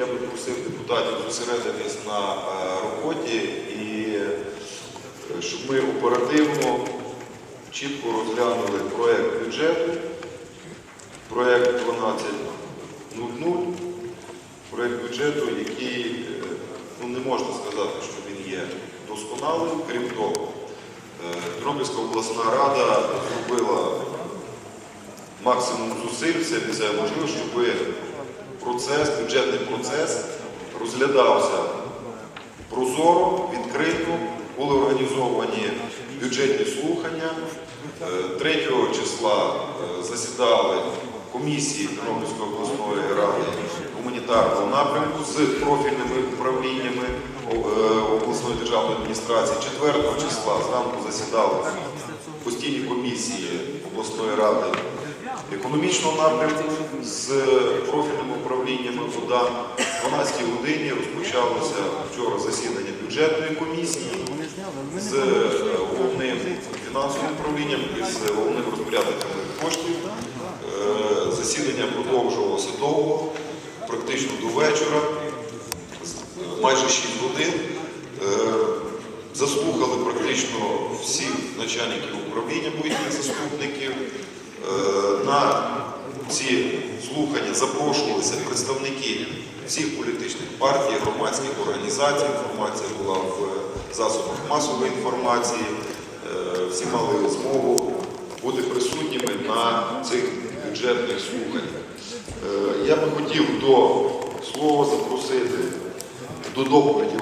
я би просив депутатів зосередитись на е, роботі і е, щоб ми оперативно, чітко розглянули проєкт бюджету, проєкт 12.00, проєкт бюджету, який е, ну, не можна сказати, що він є досконалим. Крім того, Тернопільська обласна рада зробила максимум зусиль, все себе можливо, щоб процес, бюджетний процес розглядався прозоро, відкрито, були організовані бюджетні слухання. Е, 3 числа е, засідали комісії Тернопільської обласної ради гуманітарного напрямку з профільними управліннями е, обласної державної адміністрації. 4 числа зранку засідали постійні комісії обласної ради економічного напрямку з профільними управліннями ОДА. О 12 годині розпочалося вчора засідання бюджетної комісії з головним фінансовим управлінням і з головним розпорядником коштів. Е, Засідання продовжувалося довго, практично до вечора, майже 6 годин. Е, Заслухали практично всіх начальників управління, їхніх заступників. Е, На ці слухання запрошувалися представники всіх політичних партій, громадських організацій. Інформація була в засобах масової інформації. Е, Всі мали змогу бути присутніми на цих бюджетних слуханнях. Е, Я би хотів до слова запросити до доповіді